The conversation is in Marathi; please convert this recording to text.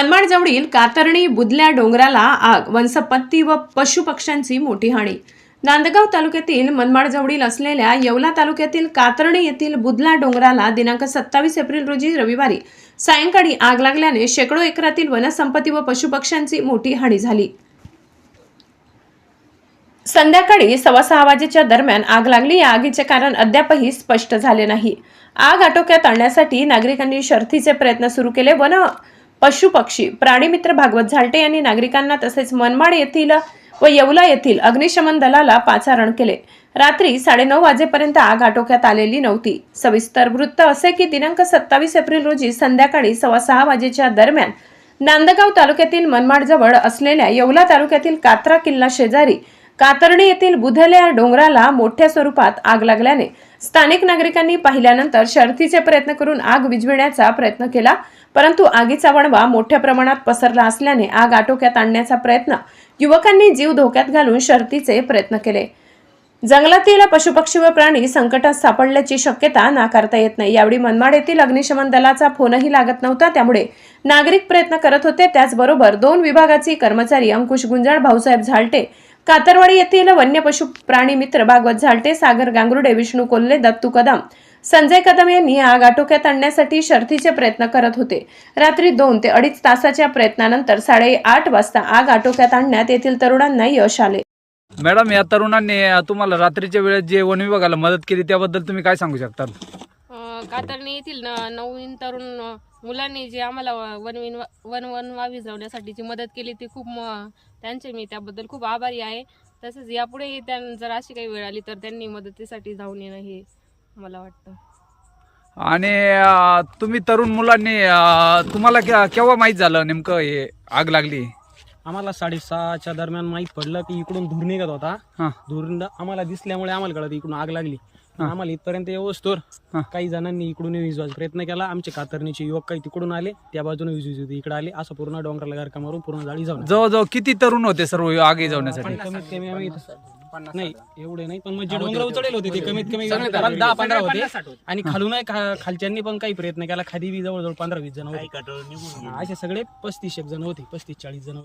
मनमाड जवळील कातरणी बुदल्या डोंगराला आग वनसंपत्ती व पशुपक्ष्यांची मोठी हानी. नांदगाव तालुक्यातील मनमाड जवळील असलेल्या येवला तालुक्यातील कातरणी येथील बुदला डोंगराला दिनांक सत्तावीस एप्रिल रोजी रविवारी सायंकाळी आग लागल्याने शेकडो एकरातील वनसंपत्ती व पशुपक्ष्यांची मोठी हानी झाली. संध्याकाळी सव्वा सहा वाजेच्या दरम्यान आग लागली. या आगीचे कारण अद्यापही स्पष्ट झाले नाही. आग आटोक्यात आणण्यासाठी नागरिकांनी शर्थीचे प्रयत्न सुरू केले. वन पशुपक्षी प्राणीमित्र भागवत झालटे यांनी नागरिकांना तसेच मनमाड येथील व येवला येथील अग्निशमन दलाला पाचारण केले. रात्री साडेनऊ वाजेपर्यंत आग आटोक्यात आलेली नव्हती. सविस्तर वृत्त असे की दिनांक सत्तावीस एप्रिल रोजी संध्याकाळी सव्वा सहा वाजेच्या दरम्यान नांदगाव तालुक्यातील मनमाडजवळ असलेल्या येवला तालुक्यातील कात्रा किल्ला शेजारी कातर्णी येथील बुधल्या डोंगराला मोठ्या स्वरूपात आग लागल्याने स्थानिक नागरिकांनी पाहिल्यानंतर शर्थीचे प्रयत्न करून आग विझविण्याचा प्रयत्न केला परंतु आगीचा वणवा मोठ्या प्रमाणात पसरला असल्याने आग आटोक्यात आणण्याचा प्रयत्न युवकांनी जीव धोक्यात घालून शर्थीचे प्रयत्न केले. जंगलातील पशुपक्षी व प्राणी संकटात सापडल्याची शक्यता नाकारता येत नाही. यावेळी मनमाड येथील अग्निशमन दलाचा फोनही लागत नव्हता. त्यामुळे नागरिक प्रयत्न करत होते. त्याचबरोबर दोन विभागाचे कर्मचारी अंकुश गुंजाळ भाऊसाहेब झालटे कातरवाडी येथील वन्य पशु प्राणी मित्र भागवत झालटे सागर गांगुर्डे विष्णू कोल्हे दत्तू कदम संजय कदम यांनी आग आटोक्यात आणण्यासाठी शर्थीचे प्रयत्न करत होते. रात्री दोन ते अडीच तासाच्या प्रयत्नानंतर साडेआठ वाजता आग आटोक्यात आणण्यात येथील तरुणांना यश आले. मॅडम या तरुणांनी तुम्हाला रात्रीच्या वेळेत जे वन विभागाला मदत केली त्याबद्दल तुम्ही काय सांगू शकता? कातरणी येथील न- नवीन तरुण अं, मुलांनी जे आम्हाला वन विन वन वनवा विझवण्यासाठीची मदत केली ती खूप त्यांचे मी त्याबद्दल खूप आभारी आहे. तसेच यापुढेही त्यां जर अशी काही वेळ आली तर त्यांनी मदतीसाठी जाऊन येणं हे मला वाटतं. आणि तुम्ही तरुण मुलांनी तुम्हाला केव्हा माहीत झालं नेमकं हे आग लागली? आम्हाला साडेसहाच्या दरम्यान माहीत पडलं की इकडून धूर निघत होता. हा. धूर न- आम्हाला दिसल्यामुळे आम्हाला कळत इकडून आग लागली. पण आम्हाला इथपर्यंत येऊस्तोर हा. काही जणांनी इकडून विजवायचा प्रयत्न केला. आमचे कातरणीचे युवक काही तिकडून आले त्या बाजूने विजू इकडे आले. असं पूर्ण डोंगराला गारका मारून पूर्ण जाळी जाऊन जवळजवळ किती तरुण होते सर्व आगी जाण्यासाठी कमीत कमी आम्ही नाही एवढे नाही पण म्हणजे डोंगर उचलेले होते ते कमीत कमी दहा पंधरा होते. आणि खालून खा- खालच्यांनी पण काही प्रयत्न केला. खाली बी जवळजवळ पंधरा वीस जण होते. असे सगळे पस्तीस एक जण होते पस्तीस चाळीस जण होते.